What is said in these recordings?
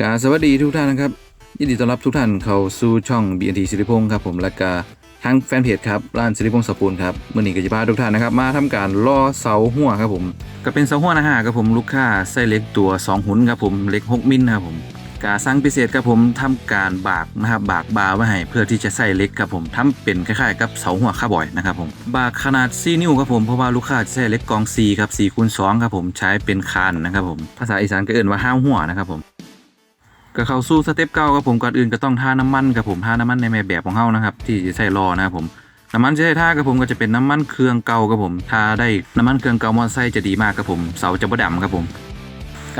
กาสวัสดีทุกท่านนะครับ ยินดีต้อนรับทุกท่านเข้าสู่ช่อง BNT สิริพงศ์ครับผมและก็ทางแฟนเพจครับร้านสิริพงศ์สปูนครับเมื่อนี้ก็จะพาทุกท่านนะครับมาทำการล่อเสาหัวครับผม ก็เป็นเสาหัวนะฮะครับผมลูกค้าไส้เล็กตัว 2 หุ่นครับผมเล็ก 6 มิลครับผมกาสั่งพิเศษครับผมทำการบากนะครับบากบาไว้ให้เพื่อที่จะใส่เล็กครับผมทำเป็นคล้ายๆกับเสาหัวคาร์บอยนะครับผมบากขนาด 4 นิ้วครับผมเพราะว่าลูกค้าจะใช้เล็กกอง 4 ครับ4คูณ2ครับผมใช้เป็นคานนะครับผมภาษาอีสานก็เอ่นว่าห้าหัวนะครับผม ก็เข้าสู่สเต็ปเก้าครับผมก่อนอื่นก็ต้องทาน้ำมันครับผมทาน้ำมันในแม่แบบของเฮานะครับที่จะใส่รอนะครับผมน้ำมันที่ใช้ทาครับผมก็จะเป็นน้ำมันเครื่องเก่าครับผมทาได้น้ำมันเครื่องเก่ามอเตอร์ไซค์จะดีมากครับผมเสาจะบ่ดำครับผม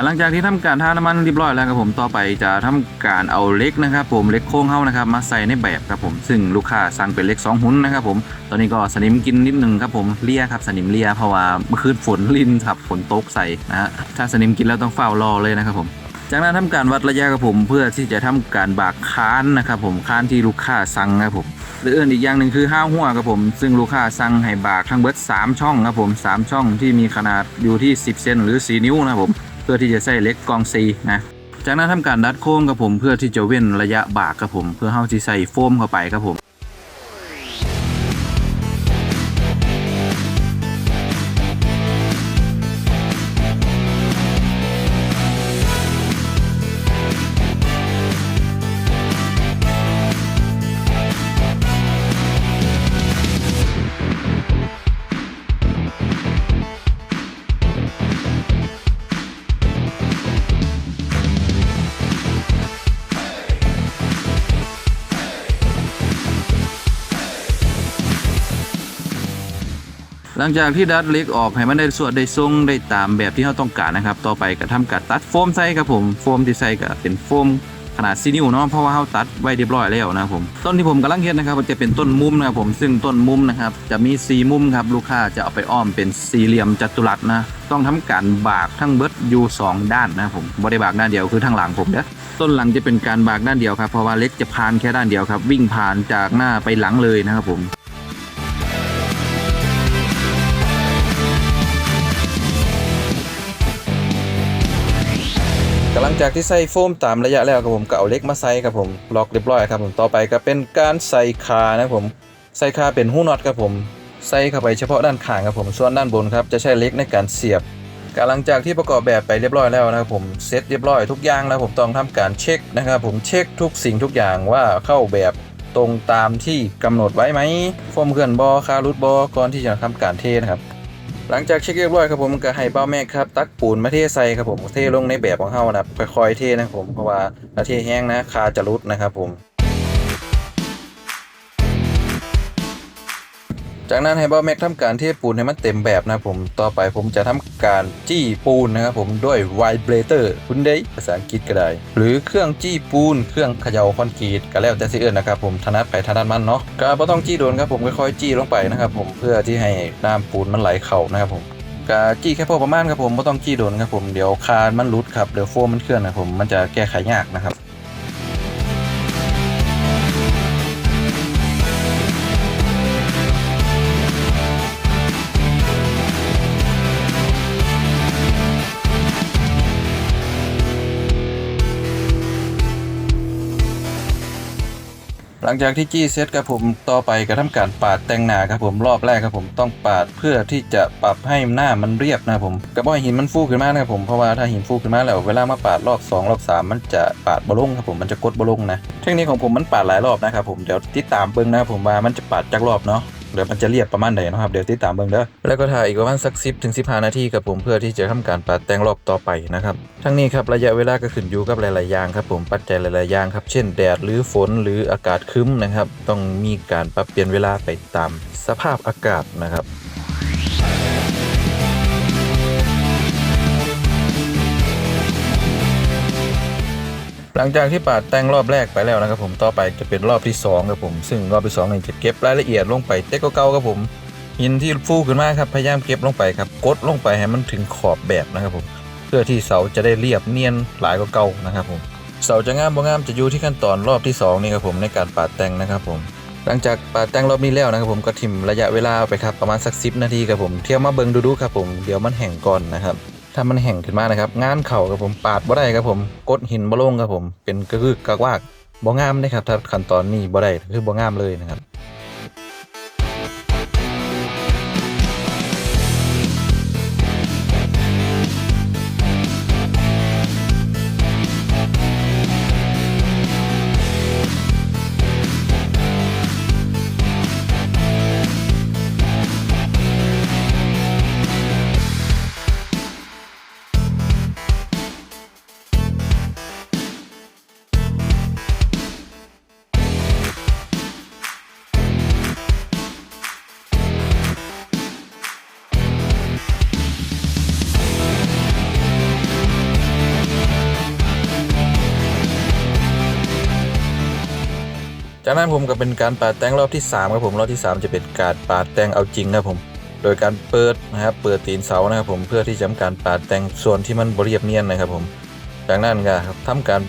หลังจากที่ทำการทาน้ำมันเรียบร้อยแล้วครับผมต่อไปจะทำการเอาเล็กนะครับ ผมเล็กโค้งเฮานะครับ มาใส่ในแบบครับผมซึ่งลูกค้าสั่งเป็นเล็กสองหุ่นนะครับผมตอนนี้ก็สนิมกินนิดนึงครับผมเลียครับสนิมเลียเพราะว่าเมื่อคืนฝนลินครับฝนตกใส่นะฮะถ้าสนิมกินแล้วต้องเฝ้ารอเลยนะครับผม จากนั้นทำการวัดระยะครับผมเพื่อที่จะทำการบากค้านนะครับผมค้านที่ลูกค้าสั่งครับผมหรืออื่นอีกอย่างหนึ่งคือห้าหัวครับผม ซึ่งลูกค้าสั่งให้บากทั้งเบิด3ช่องครับผม3ช่องที่มีขนาดอยู่ที่ 10 เซนหรือ 4 นิ้วนะครับผม เพื่อที่จะใส่เล็กกองซีนะจากนั้นทำการดัดโค้งครับผมเพื่อที่จะเว้นระยะบากครับผม เพื่อเฮาที่ใส่โฟมเข้าไปครับผม หลังจากที่ดัดเล็กออกให้มันได้ส่วนได้ทรงได้ตามแบบที่เราต้องการนะครับ ต่อไปก็ทำการตัดโฟมใส่ครับผมโฟมที่ใส่ก็เป็นโฟมขนาดซีนิวเนาะเพราะว่าเราตัดไว้เรียบร้อยแล้วนะครับผมต้นที่ผมกำลังเห็นนะครับมันจะเป็นต้นมุมนะครับผมซึ่งต้นมุมนะครับจะมีสีมุมครับลูกค้าจะเอาไปอ้อมเป็นสี่เหลี่ยมจัตุรัสนะต้องทำการบากทั้งเบิดอยู่สองด้านนะครับผมบ่ได้บากด้านเดียวคือทางหลังผมเด้อต้นหลังจะเป็นการบากด้านเดียวครับเพราะว่าเล็กจะพานแค่ด้านเดียวครับวิ่งผ่านจากหน้าไปหลังเลยนะครับผม กำลังจากที่ใส่โฟมตามระยะแล้วครับผมก็เอาเล็กมาใส่ครับผมล็อกเรียบร้อยครับผมต่อไปก็เป็นการใส่คานะครับผมใส่คาเป็นหูน็อตครับผมใส่เข้าไปเฉพาะด้านข้างครับผมส่วนด้านบนครับจะใช้เล็กในการเสียบก็หลังจากที่ประกอบแบบไปเรียบร้อยแล้วนะครับผมเสร็จเรียบร้อยทุกอย่างแล้วผมต้องทำการเช็คนะครับผมเช็คทุกสิ่งทุกอย่างว่าเข้าแบบตรงตามที่กำหนดไว้ไหมโฟมเคลื่อนบอคารุดบอก่อนที่จะทำการเทนะครับ หลังจากเช็คเรียบร้อยครับผมก็ให้เบ้าแม่ครับตักปูนมาเทใส่ครับผมเทลงในแบบของเฮานะครับค่อยๆเทนะครับผมเพราะว่าถ้าเทแห้งนะคาจะรุดนะครับผม จากนั้นให้บ้าแม็กทำการเทปูนให้มันเต็มแบบนะผมต่อไปผมจะทำการจี้ปูนนะครับผมด้วยไวเบรเตอร์คุณได้ภาษาอังกฤษก็ได้ หรือเครื่องจี้ปูน เครื่องเขย่าคอนกรีตก็แล้วแต่สิเอิ้นนะครับผมถนัดไปถนัดมันเนาะก็บ่ต้องจี้โดนครับผมค่อยๆจี้ลงไปนะครับผมเพื่อที่ให้น้ำปูนมันไหลเข้านะครับผมกาจี้แค่พอประมาณครับผมไม่ต้องจี้โดนครับผมเดี๋ยวคานมันรุดครับเดี๋ยวโฟมมันเคลื่อนนะครับผมมันจะแก้ไขยากนะครับ หลังจากที่จี้เซตครับผมต่อไปก็ทำการปาดแต่งหน้าครับผมรอบแรกครับผมต้องปาดเพื่อที่จะปรับให้หน้ามันเรียบนะครับผมกระบอกหินมันฟูขึ้นมานะครับผมเพราะว่าถ้าหินฟูขึ้นมาแล้วเวลามาปาดรอบ 2 รอบ 3 มันจะปาดบลงครับผมมันจะกดบลงนะเทคนิคของผมมันปาดหลายรอบนะครับผมเดี๋ยวติดตามเบิ้งนะครับผมว่ามันจะปาดจากรอบเนาะ เดี๋ยวมันจะเรียบประมาณไหนนะครับเดี๋ยวติดตามเบิ่งเด้อแล้วก็ถ่ายอีกประมาณสักสิบถึงสิบพานาทีครับผมเพื่อที่จะทำการปาดแต่งรอบต่อไปนะครับทั้งนี้ครับระยะเวลาก็ขึ้นอยู่กับหลายๆอย่างครับผมปัจจัยหลายๆอย่างครับเช่นแดดหรือฝนหรืออากาศครึ้มนะครับต้องมีการปรับเปลี่ยนเวลาไปตามสภาพอากาศนะครับ หลังจากที่ปาดแต่งรอบแรกไปแล้วนะครับผมต่อไปจะเป็นรอบที่2ครับผมซึ่งรอบที่2นี่จะเก็บรายละเอียดลงไปเต็กเก่าๆครับผมหินที่ฟูขึ้นมาครับพยายามเก็บลงไปครับกดลงไปให้มันถึงขอบแบบนะครับผมเพื่อที่เสาจะได้เรียบเนียนหลายกว่าเก่านะครับผมเสาจะงามบ่งามจะอยู่ที่ขั้นตอนรอบที่สองนี่ครับผมในการปาดแต่งนะครับผมหลังจากปาดแต่งรอบนี้แล้วนะครับผมก็ทิมระยะเวลาไปครับประมาณสัก10นาทีครับผมเที่ยวมาเบิ่งดูๆครับผมเดี๋ยวมันแห้งก่อนนะครับ ถ้ามันแห้งขึ้นมานะครับ งานเข่าครับผมปาดบ่ได้ครับผมกดหินบ่ลงครับผมเป็นก็คือกากวากบ่งามนะครับถ้าขั้นตอนนี้บ่ได้คือบ่งามเลยนะครับ จากนั้นผมก็เป็นการปาดแต่งรอบที่3ครับผมรอบที่ 3 จะเป็นการปาดแต่งเอาจริงครับผม โดยการเปิดนะครับเปิดตีนเสานะครับผมเพื่อที่จะทำการปาดแต่งส่วนที่มันบเรียบเนียนนะครับผม จากนั้นก็ทำการ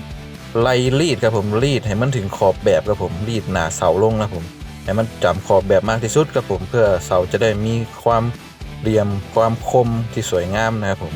ไล่รีดครับผมรีดให้มันถึงขอบแบบครับผมรีดหนาเสาลงนะครับผมให้มันจำขอบแบบมากที่สุดครับผมเพื่อเสาจะได้มีความเรียมความคมที่สวยงามนะครับผม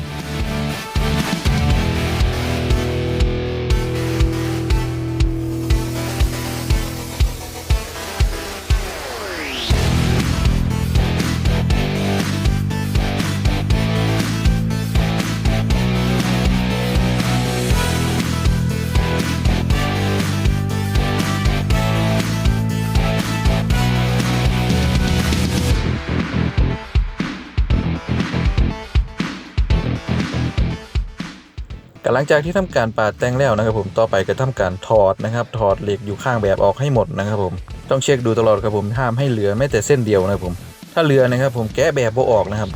หลังจากที่ทำการปาดแต่งแล้วนะครับผมต่อไปก็ทำการถอดนะครับ ถอดเหล็กอยู่ข้างแบบออกให้หมดนะครับผมต้องเช็คดูตลอดครับผมห้ามให้เหลือแม้แต่เส้นเดียวนะครับผม ถ้าเหลือนะครับผมแกะแบบบ่ออกนะครับ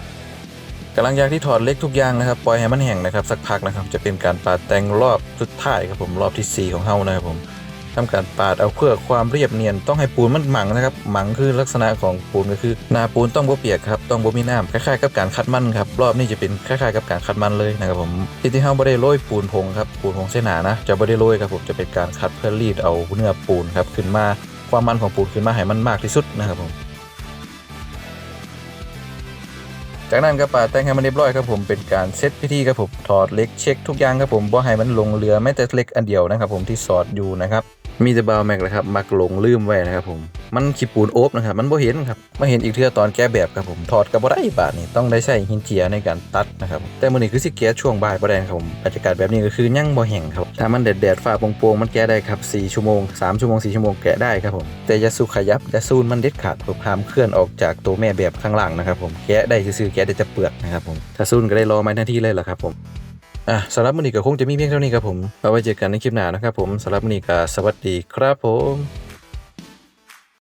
กำลังจากที่ถอดเหล็กทุกอย่างนะครับปล่อยให้มันแห้งนะครับสักพักนะครับจะเป็นการปาดแต่งรอบสุดท้ายครับผมรอบที่ 4 ของเฮานะครับผม ทำการปาดเอาเพื่อความเรียบเนียนต้องให้ปูนมันหมังนะครับหมังคือลักษณะของปูนก็คือหนาปูนต้องบ่เปียกครับต้องบ่มีน้ำคล้ายๆกับการคัดมันครับรอบนี้จะเป็นคล้ายๆกับการคัดมันเลยนะครับผมที่ที่เฮาบ่ได้โรยปูนผงครับปูนผงเส้นหนานะจะบ่ได้โรยครับผมจะเป็นการคัดเพื่อรีดเอาเนื้อปูนครับขึ้นมาความมันของปูนขึ้นมาให้มันมากที่สุดนะครับผมจากนั้นก็ปาดแต่งให้มันเรียบร้อยครับผมเป็นการเซตพิธีครับผมถอดเล็กเช็คทุกอย่างครับผมบ่ให้มันลงเรือแม้แต่เล็กอันเดียวนะครับผมที่สอดอยู่นะครับ มีแต่บาวแม็กนะครับ มักหลงลืมไว้นะครับผม มันขี้ปูนโอบนะครับ มันบ่เห็นครับมาเห็นอีกเทื่อตอนแก้แบบครับผม ถอดกับบ่ได้บาดนี่ต้องได้ใช้หินเจียในการตัดนะครับ แต่มื้อนี้คือสิแก้ช่วงบ่ายบ่ได้ครับผมบรรยากาศแบบนี้ก็คือยั่งบ่แห้งครับ ถ้ามันแดดๆฟ้าโปร่งๆมันแก้ได้ครับ4ชั่วโมง3ชั่วโมง4ชั่วโมงแกะได้ครับผม แต่อย่าสุขยับอย่าซูนมันเด็ดขาดผมห้ามเคลื่อนออกจากตัวแม่แบบข้างล่างนะครับผม แกะได้ซื่อๆแกะได้แต่เปลือกนะครับผม ถ้าซูนก็ได้รอไม้หน้าที่เลยล่ะครับผม อะสำหรับมื้อนี้ก็คงจะมีเพียงเท่านี้ครับผมเอาไว้เจอกันในคลิปหน้านะครับผมสำหรับมื้อนี้ก็สวัสดีครับผม